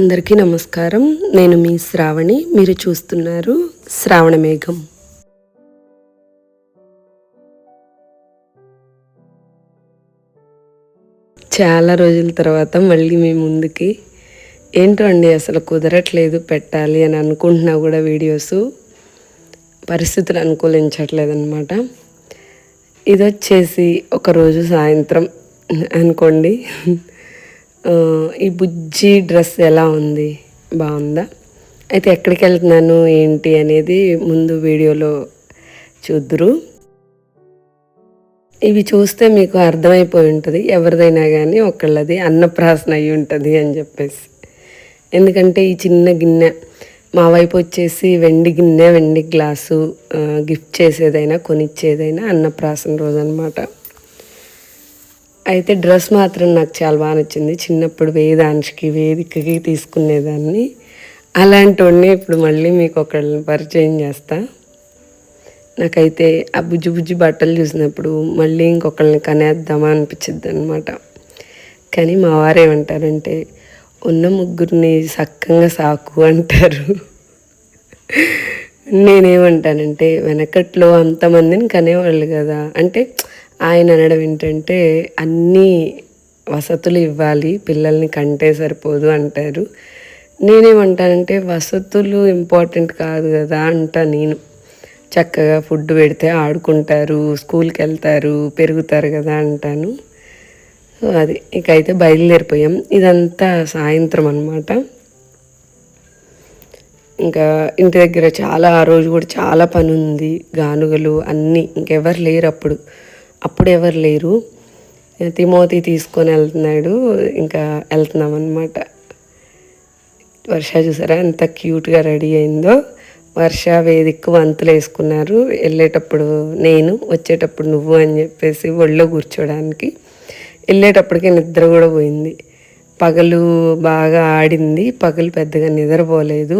అందరికీ నమస్కారం. నేను మీ శ్రావణి. మీరు చూస్తున్నారు శ్రావణ మేఘం. చాలా రోజుల తర్వాత మళ్ళీ మీ ముందుకి. ఏంటో అండి అసలు కుదరట్లేదు పెట్టాలి అని అనుకుంటున్నా కూడా వీడియోస్. పరిస్థితులు అనుకూలించట్లేదు అనమాట ఇది వచ్చేసి ఒకరోజు సాయంత్రం అనుకోండి. ఈ బుజ్జి డ్రెస్ ఎలా ఉంది? బాగుందా? అయితే ఎక్కడికి వెళ్తున్నాను ఏంటి అనేది ముందు వీడియోలో చూద్దురు. ఇవి చూస్తే మీకు అర్థమైపోయి ఉంటుంది ఎవరిదైనా కానీ ఒకళ్ళది అన్నప్రాసన అయి ఉంటుంది అని చెప్పేసి. ఎందుకంటే ఈ చిన్న గిన్నె మా వైపు వచ్చేసి వెండి గిన్నె వెండి గ్లాసు గిఫ్ట్ చేసేదైనా కొనిచ్చేదైనా అన్నప్రాసన రోజు అనమాట అయితే డ్రెస్ మాత్రం నాకు చాలా బాగా నచ్చింది. చిన్నప్పుడు వేదాంశకి వేదికకి తీసుకునేదాన్ని. అలాంటి ఇప్పుడు మళ్ళీ మీకు ఒకళ్ళని పరిచయం చేస్తా. నాకైతే ఆ బుజ్జి బుజ్జి బట్టలు చూసినప్పుడు మళ్ళీ ఇంకొకళ్ళని కనేద్దామా అనిపించింది అనమాట కానీ మా వారు ఏమంటారంటే ఉన్న ముగ్గురిని సక్కంగా సాకు అంటారు. నేనేమంటానంటే వెనకట్లో అంతమందిని కనేవాళ్ళు కదా. అంటే ఆయన అనడం ఏంటంటే అన్నీ వసతులు ఇవ్వాలి పిల్లల్ని కంటే సరిపోదు అంటారు. నేనేమంటానంటే వసతులు ఇంపార్టెంట్ కాదు కదా అంటా నేను. చక్కగా ఫుడ్ పెడితే ఆడుకుంటారు స్కూల్కి వెళ్తారు పెరుగుతారు కదా అంటాను. సో అది ఇక అయితే బయలుదేరిపోయాం. ఇదంతా సాయంత్రం అనమాట ఇంకా ఇంటి దగ్గర చాలా ఆ రోజు కూడా చాలా పని ఉంది గానుగలు అన్నీ ఇంకెవరు లేరు అప్పుడు. అప్పుడు ఎవరు లేరు. తిమోతి తీసుకొని వెళ్తున్నాడు. ఇంకా వెళ్తున్నాం అనమాట వర్ష చూసారా? ఎంత క్యూట్గా రెడీ అయిందో. వర్ష వేదిక్కు వంతులు వేసుకున్నారు. వెళ్ళేటప్పుడు నేను వచ్చేటప్పుడు నువ్వు అని చెప్పేసి ఒళ్ళో కూర్చోడానికి. వెళ్ళేటప్పటికే నిద్ర కూడా పోయింది. పగలు బాగా ఆడింది. పగలు పెద్దగా నిద్రపోలేదు.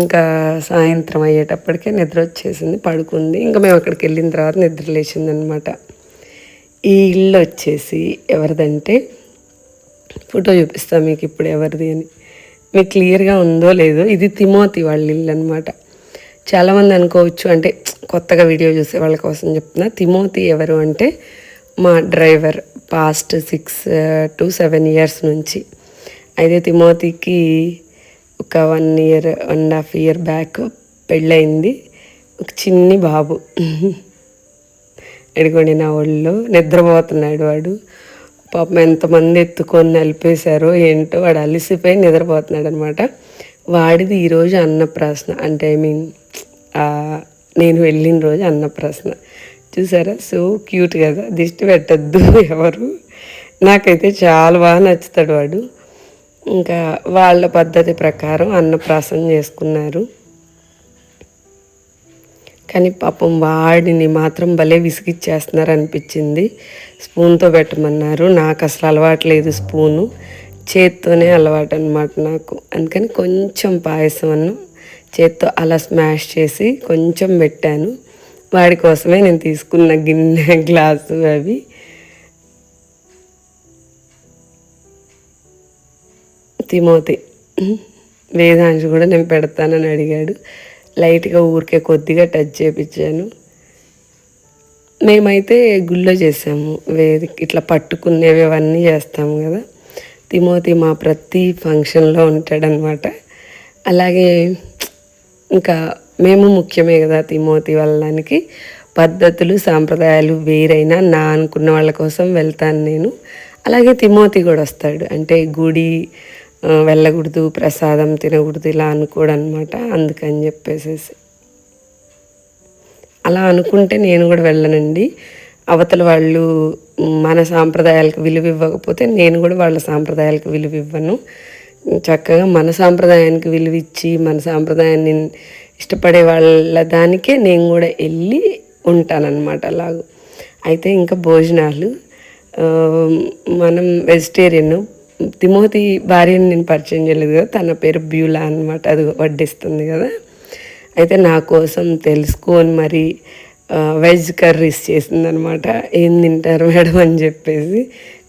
ఇంకా సాయంత్రం అయ్యేటప్పటికే నిద్ర వచ్చేసింది పడుకుంది. ఇంకా మేము అక్కడికి వెళ్ళిన తర్వాత నిద్ర లేచింది అనమాట ఈ ఇల్లు వచ్చేసి ఎవరిదంటే ఫోటో చూపిస్తా మీకు ఇప్పుడు ఎవరిది అని. మీకు క్లియర్గా ఉందో లేదో ఇది తిమోతి వాళ్ళ ఇల్లు అనమాట. చాలామంది అనుకోవచ్చు అంటే కొత్తగా వీడియో చూసే వాళ్ళ కోసం చెప్తున్నా తిమోతి ఎవరు అంటే మా driver past six to seven years నుంచి. అయితే తిమోతికి ఒక one year one and half year back పెళ్ళయింది. ఒక చిన్ని బాబు. ఎడుకోండి నా ఒళ్ళు. నిద్రపోతున్నాడు వాడు. పాపం ఎంతమంది ఎత్తుకొని నలిపేశారో ఏంటో వాడు అలిసిపోయి నిద్రపోతున్నాడు అనమాట వాడిది ఈరోజు అన్నప్రాసన. అంటే ఐ మీన్ నేను వెళ్ళిన రోజు అన్నప్రాసన. చూసారా? సో క్యూట్ కదా. దిష్టి పెట్టద్దు ఎవరు? నాకైతే చాలా బాగా నచ్చుతాడు వాడు. ఇంకా వాళ్ళ పద్ధతి ప్రకారం అన్నప్రాసం చేసుకున్నారు. కానీ పాపం వాడిని మాత్రం భలే విసిగిచ్చేస్తున్నారు అనిపించింది. స్పూన్తో పెట్టమన్నారు. నాకు అసలు అలవాటు లేదు స్పూను. చేత్తోనే అలవాటు అనమాట నాకు. అందుకని కొంచెం పాయసం అన్నం చేత్తో అలా స్మాష్ చేసి కొంచెం పెట్టాను. వాడి కోసమే నేను తీసుకున్న గిన్నె గ్లాసు అవి. తిమోతి. వేదాంశు కూడా నేను పెడతానని అడిగాడు. లైట్గా ఊరికే కొద్దిగా టచ్ చేపించాను. మేమైతే గుళ్ళో చేసాము. వేది ఇట్లా పట్టుకునేవి అవన్నీ చేస్తాము కదా. తిమోతి మా ప్రతి ఫంక్షన్లో ఉంటాడనమాట అలాగే ఇంకా మేము ముఖ్యమే కదా తిమోతి వెళ్ళడానికి పద్ధతులు సాంప్రదాయాలు వేరైనా నా అనుకున్న వాళ్ళ కోసం వెళ్తాను నేను. అలాగే తిమోతి కూడా వస్తాడు. అంటే గుడి వెళ్ళకూడదు ప్రసాదం తినకూడదు ఇలా అనుకోడు అనమాట అందుకని చెప్పేసేసి. అలా అనుకుంటే నేను కూడా వెళ్ళనండి. అవతల వాళ్ళు మన సాంప్రదాయాలకు విలువ ఇవ్వకపోతే నేను కూడా వాళ్ళ సాంప్రదాయాలకు విలువ ఇవ్వను. చక్కగా మన సాంప్రదాయానికి విలువ ఇచ్చి మన సాంప్రదాయాన్ని ఇష్టపడే వాళ్ళ దానికే నేను కూడా వెళ్ళి ఉంటానన్నమాట అలాగూ. అయితే ఇంకా భోజనాలు మనం వెజిటేరియన్ తిమోతి భార్యని నేను పరిచయం చేయలేదు కదా తన పేరు బ్యూలా అనమాట అది వడ్డిస్తుంది కదా. అయితే నా కోసం తెలుసుకొని మరి వెజ్ కర్రీస్ చేసిందనమాట ఏం తింటారు మేడం అని చెప్పేసి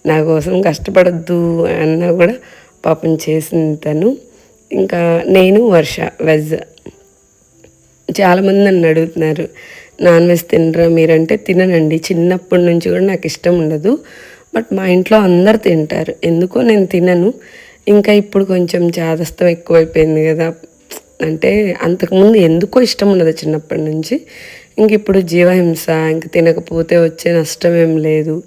నా కోసం కష్టపడద్దు అన్నా కూడా పాపం చేసింది తను. ఇంకా నేను వర్ష వెజ్. చాలామంది నన్ను అడుగుతున్నారు నాన్ వెజ్ తినరా మీరంటే తిననండి. చిన్నప్పటి నుంచి కూడా నాకు ఇష్టం ఉండదు. బట్ మా ఇంట్లో అందరు తింటారు. ఎందుకో నేను తినను. ఇంకా ఇప్పుడు కొంచెం జాదస్తం ఎక్కువైపోయింది కదా. అంటే అంతకుముందు ఎందుకో ఇష్టం ఉండదు చిన్నప్పటి నుంచి. ఇంక ఇప్పుడు జీవహింస ఇంక తినకపోతే వచ్చే నష్టం ఏం లేదు.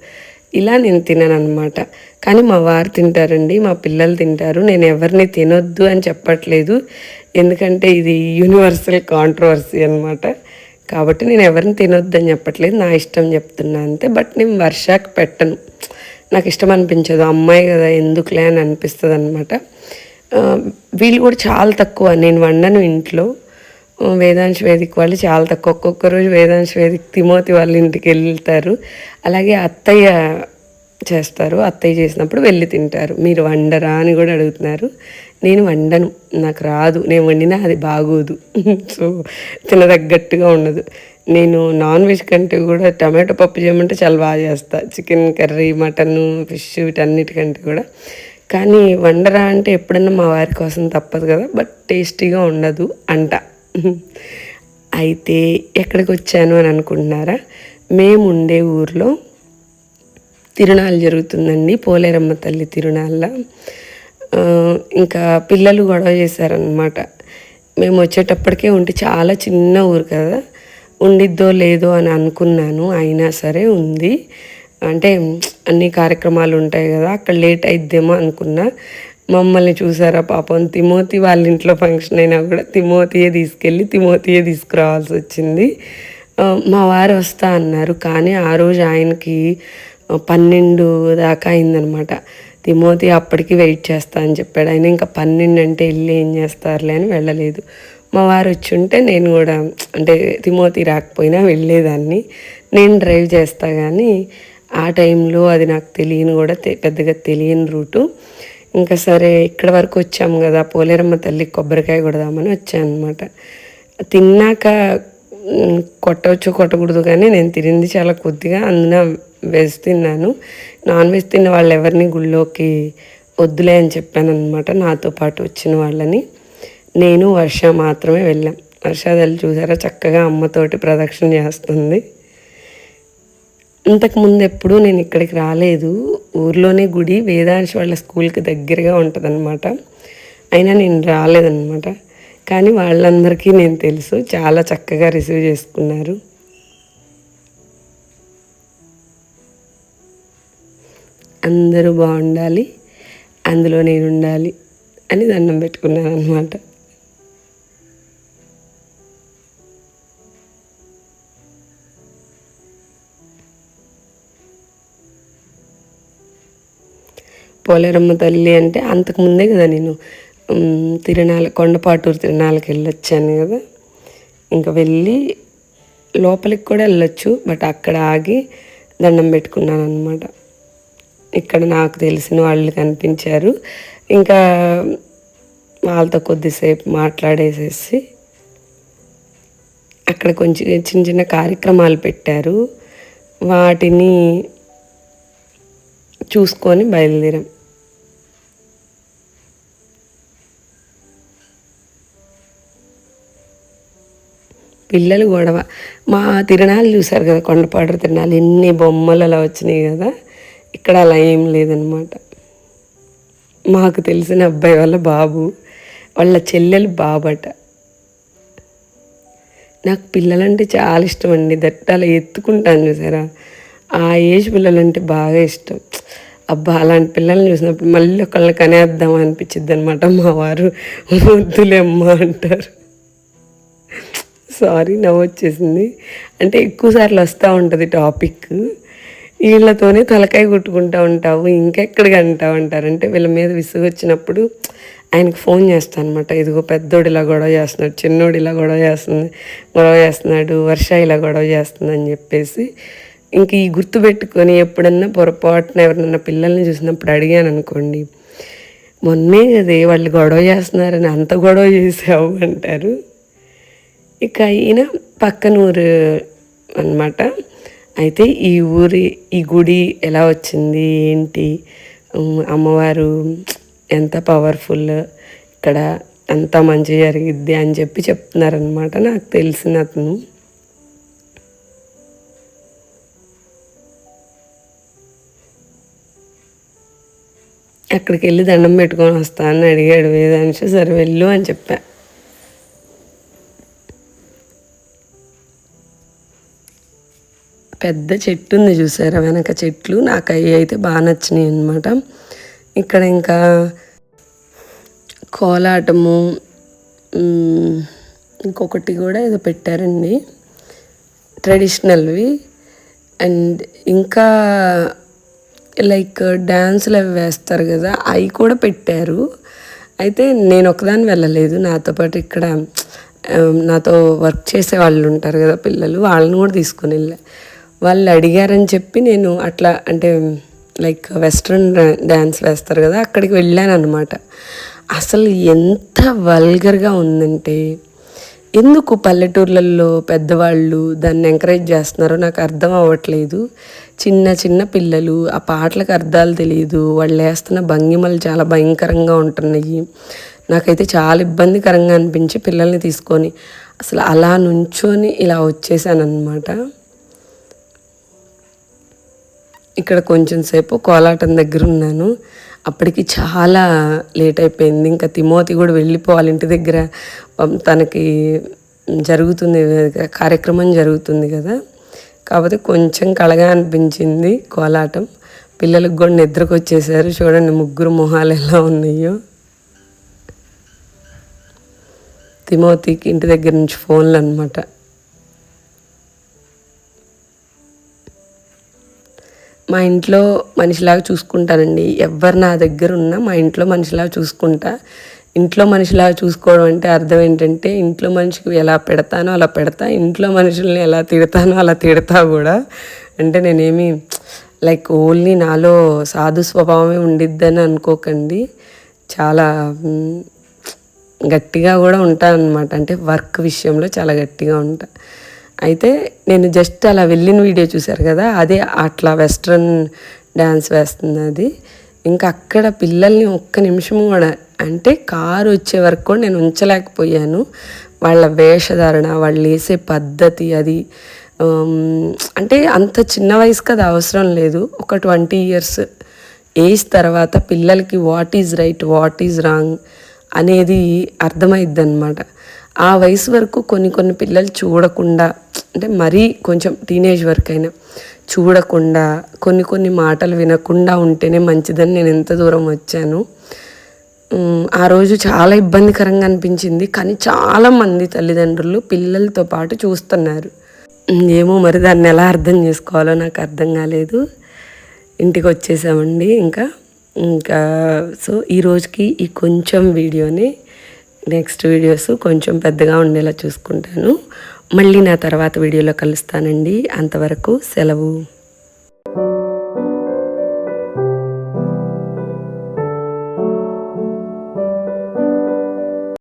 ఇలా నేను తినను అనమాట కానీ మా వారు తింటారండి మా పిల్లలు తింటారు. నేను ఎవరిని తినొద్దు అని చెప్పట్లేదు. ఎందుకంటే ఇది యూనివర్సల్ కాంట్రవర్సీ అనమాట కాబట్టి నేను ఎవరిని తినొద్దు అని చెప్పట్లేదు. నా ఇష్టం చెప్తున్నా అంతే. బట్ నేను వర్షాకి పెట్టను. నాకు ఇష్టం అనిపించదు అమ్మాయి కదా ఎందుకులే అని అనిపిస్తుంది అనమాట వీళ్ళు కూడా చాలా తక్కువ. నేను వండను ఇంట్లో. వేదాంశ వేదిక వాళ్ళు చాలా తక్కువ. ఒక్కొక్క రోజు వేదాంశ వేదిక తిమోతి వాళ్ళ ఇంటికి వెళ్తారు. అలాగే అత్తయ్య చేస్తారు. అత్తయ్య చేసినప్పుడు వెళ్ళి తింటారు. మీరు వండరా అని కూడా అడుగుతున్నారు. నేను వండను. నాకు రాదు. నేను వండినా అది బాగోదు. సో తినదగ్గట్టుగా ఉండదు. నేను నాన్ వెజ్ కంటే కూడా టమాటో పప్పు చేయమంటే చాలా బాగా చేస్తా. చికెన్ కర్రీ మటన్ ఫిష్ వీటన్నిటికంటే కూడా. కానీ వండరా అంటే ఎప్పుడన్నా మా వారి కోసం తప్పదు కదా. బట్ టేస్టీగా ఉండదు అంట. అయితే ఎక్కడికి వచ్చాను అని అనుకుంటున్నారా? మేము ఉండే ఊర్లో తిరునాళ్ళు జరుగుతుందండి. పోలేరమ్మ తల్లి తిరునాళ్ళ. ఇంకా పిల్లలు గొడవ చేశారనమాట మేము వచ్చేటప్పటికే ఉంటే చాలా చిన్న ఊరు కదా. ఉండిద్దో లేదో అని అనుకున్నాను. అయినా సరే ఉంది. అంటే అన్ని కార్యక్రమాలు ఉంటాయి కదా అక్కడ లేట్ అయిద్దేమో అనుకున్నా. మమ్మల్ని చూసారా పాపం. తిమోతి వాళ్ళ ఇంట్లో ఫంక్షన్ అయినా కూడా తిమోతియే తీసుకెళ్ళి తిమోతియే తీసుకురావాల్సి వచ్చింది. మా వారు వస్తా అన్నారు. కానీ ఆ రోజు ఆయనకి పన్నెండు దాకా అయిందనమాట. తిమోతి అప్పటికి వెయిట్ చేస్తా అని చెప్పాడు. ఆయన ఇంకా పన్నెండు అంటే వెళ్ళి ఏం చేస్తారులే అని వెళ్ళలేదు. మా వారు వచ్చి ఉంటే నేను కూడా అంటే తిమోతి రాకపోయినా వెళ్ళేదాన్ని. నేను డ్రైవ్ చేస్తా కానీ ఆ టైంలో అది నాకు తెలియని కూడా పెద్దగా తెలియని రూటు. ఇంకా సరే ఇక్కడ వరకు వచ్చాము కదా పోలేరమ్మ తల్లి కొబ్బరికాయ కొడదామని వచ్చాను అనమాట తిన్నాక కొట్టవచ్చు కొట్టకూడదు కానీ నేను తిరింది చాలా కొద్దిగా అందున వెజ్ తిన్నాను. నాన్ వెజ్ తిన్న వాళ్ళు ఎవరిని గుళ్ళోకి వద్దులే అని చెప్పాను అనమాట నాతో పాటు వచ్చిన వాళ్ళని. నేను వర్ష మాత్రమే వెళ్ళాం. వర్షాదల్లి చూసారా? చక్కగా అమ్మతోటి ప్రదక్షిణ చేస్తుంది. ఇంతకుముందు ఎప్పుడూ నేను ఇక్కడికి రాలేదు. ఊర్లోనే గుడి వేదాంశ వాళ్ళ స్కూల్కి దగ్గరగా ఉంటుందన్నమాట. అయినా నేను రాలేదన్నమాట. కానీ వాళ్ళందరికీ నేను తెలుసు. చాలా చక్కగా రిసీవ్ చేసుకున్నారు. అందరూ బాగుండాలి. అందులో నేను ఉండాలి అని దండం పెట్టుకున్నాను అనమాట పోలేరమ్మ తల్లి అంటే అంతకుముందే కదా నేను తిరణాల కొండపాటూరు తిరణాలకి వెళ్ళొచ్చాను కదా. ఇంకా వెళ్ళి లోపలికి కూడా వెళ్ళొచ్చు బట్ అక్కడ ఆగి దండం పెట్టుకున్నాను అనమాట ఇక్కడ నాకు తెలిసిన వాళ్ళు కనిపించారు. ఇంకా వాళ్ళతో కొద్దిసేపు మాట్లాడేసేసి అక్కడ కొంచెం చిన్న చిన్న కార్యక్రమాలు పెట్టారు. వాటిని చూసుకొని బయలుదేరాం. పిల్లలు గొడవ. మా తిరణాలు చూసారు కదా కొండపాడు తిరణాలు ఎన్ని బొమ్మలు అలా వచ్చినాయి కదా. ఇక్కడ అలా ఏం లేదనమాట మాకు తెలిసిన అబ్బాయి వాళ్ళ బాబు వాళ్ళ చెల్లెలు బాబట. నాకు పిల్లలంటే చాలా ఇష్టం అండి. దట్ అలా ఎత్తుకుంటాను చూసారా. ఆ ఏజ్ పిల్లలంటే బాగా ఇష్టం. అబ్బా అలాంటి పిల్లల్ని చూసినప్పుడు మళ్ళీ ఒకళ్ళని కనేద్దాం అనిపించిద్ది అనమాట మా వారు. వద్దులేమ్మ అంటారు. సారీ నవ్వు వచ్చేసింది. అంటే ఎక్కువసార్లు వస్తూ ఉంటుంది టాపిక్. వీళ్ళతోనే తలకాయ కొట్టుకుంటూ ఉంటావు ఇంకెక్కడికి అంటావు అంటారంటే వీళ్ళ మీద విసుగు వచ్చినప్పుడు ఆయనకు ఫోన్ చేస్తాను అనమాట ఇదిగో పెద్దోడు ఇలా గొడవ చేస్తున్నాడు చిన్నోడు ఇలా గొడవ చేస్తుంది గొడవ చేస్తున్నాడు వర్ష ఇలా గొడవ చేస్తుంది అని చెప్పేసి ఇంక ఈ గుర్తు పెట్టుకొని ఎప్పుడన్నా పొరపాటున ఎవరినన్నా పిల్లల్ని చూసినప్పుడు అడిగాను అనుకోండి మొన్నే కదే వాళ్ళు గొడవ చేస్తున్నారని అంత గొడవ చేసావు అంటారు. ఇక ఈయన పక్కన ఊరు అనమాట అయితే ఈ ఊరి ఈ గుడి ఎలా వచ్చింది ఏంటి? అమ్మవారు ఎంత పవర్ఫుల్ ఇక్కడ అంత మంచి జరిగిద్ది అని చెప్పి చెప్తున్నారనమాట నాకు తెలిసిన అతను. అక్కడికి వెళ్ళి దండం పెట్టుకొని వస్తా అని అడిగాడు. వేదాంశ సరే వెళ్ళు అని చెప్పా. పెద్ద చెట్టు ఉంది చూసారా? వెనక చెట్లు. నాకు అవి అయితే బాగా నచ్చినాయి అనమాట ఇక్కడ ఇంకా కోలాటము ఇంకొకటి కూడా ఏదో పెట్టారండి. ట్రెడిషనల్వి. అండ్ ఇంకా లైక్ డ్యాన్సులు అవి వేస్తారు కదా అవి కూడా పెట్టారు. అయితే నేను ఒకదాన్ని వెళ్ళలేదు. నాతో పాటు ఇక్కడ నాతో వర్క్ చేసే వాళ్ళు ఉంటారు కదా పిల్లలు వాళ్ళని కూడా తీసుకొని వెళ్ళా. వాళ్ళు అడిగారని చెప్పి నేను అట్లా అంటే లైక్ వెస్ట్రన్ డ్యాన్స్ వేస్తారు కదా అక్కడికి వెళ్ళాను అనమాట అసలు ఎంత వల్గర్గా ఉందంటే ఎందుకు పల్లెటూర్లలో పెద్దవాళ్ళు దాన్ని ఎంకరేజ్ చేస్తున్నారో నాకు అర్థం అవ్వట్లేదు. చిన్న చిన్న పిల్లలు ఆ పాటలకు అర్థాలు తెలియదు వాళ్ళు వేస్తున్న భంగిమలు చాలా భయంకరంగా ఉంటున్నాయి. నాకైతే చాలా ఇబ్బందికరంగా అనిపించి పిల్లల్ని తీసుకొని అసలు అలా నుంచొని ఇలా వచ్చేసాను ఇక్కడ కొంచెం సేపు కోలాటం దగ్గర ఉన్నాను. అప్పటికి చాలా లేట్ అయిపోయింది. ఇంకా తిమోతి కూడా వెళ్ళిపోవాలి ఇంటి దగ్గర. తనకి జరుగుతుంది కార్యక్రమం జరుగుతుంది కదా. కాకపోతే కొంచెం కళగా అనిపించింది కోలాటం. పిల్లలకు కూడా నిద్రకు వచ్చేసారు చూడండి ముగ్గురు మొహాలు ఎలా ఉన్నాయో. తిమోతికి ఇంటి దగ్గర నుంచి ఫోన్లు అనమాట మా ఇంట్లో మనిషిలాగా చూసుకుంటానండి. ఎవరు నా దగ్గర ఉన్నా మా ఇంట్లో మనిషిలాగా చూసుకుంటా. ఇంట్లో మనిషిలాగా చూసుకోవడం అంటే అర్థం ఏంటంటే ఇంట్లో మనిషికి ఎలా పెడతానో అలా పెడతా ఇంట్లో మనుషుల్ని ఎలా తిడతానో అలా తిడతా కూడా. అంటే నేనేమి లైక్ ఓన్లీ నాలో సాధు స్వభావమే ఉండిద్దని అనుకోకండి. చాలా గట్టిగా కూడా ఉంటాను అనమాట అంటే వర్క్ విషయంలో చాలా గట్టిగా ఉంటాను అయితే నేను జస్ట్ అలా వెళ్ళిన వీడియో చూశారు కదా అదే అట్లా వెస్ట్రన్ డ్యాన్స్ వేస్తుంది అది. ఇంకా అక్కడ పిల్లల్ని ఒక్క నిమిషం కూడా అంటే కారు వచ్చే వరకు కూడా నేను ఉంచలేకపోయాను. వాళ్ళ వేషధారణ వాళ్ళు వేసే పద్ధతి అది అంటే అంత చిన్న వయసు కదా అవసరం లేదు. ఒక ట్వంటీ ఇయర్స్ ఏజ్ తర్వాత పిల్లలకి what is right what is wrong అనేది అర్థమైద్ది అనమాట ఆ వయసు వరకు కొన్ని కొన్ని పిల్లలు చూడకుండా అంటే మరీ కొంచెం టీనేజ్ వరకు అయినా చూడకుండా కొన్ని కొన్ని మాటలు వినకుండా ఉంటేనే మంచిదని నేను ఎంత దూరం వచ్చాను. ఆ రోజు చాలా ఇబ్బందికరంగా అనిపించింది కానీ చాలామంది తల్లిదండ్రులు పిల్లలతో పాటు చూస్తున్నారు. ఏమో మరి దాన్ని ఎలా అర్థం చేసుకోవాలో నాకు అర్థం కాలేదు. ఇంటికి వచ్చేసామండి ఇంకా. ఇంకా సో ఈ రోజుకి ఈ కొంచెం వీడియోని నెక్స్ట్ వీడియోస్ కొంచెం పెద్దగా ఉండేలా చూసుకుంటాను. మళ్ళీ నా తర్వాత వీడియోలో కలుస్తానండి. అంతవరకు సెలవు.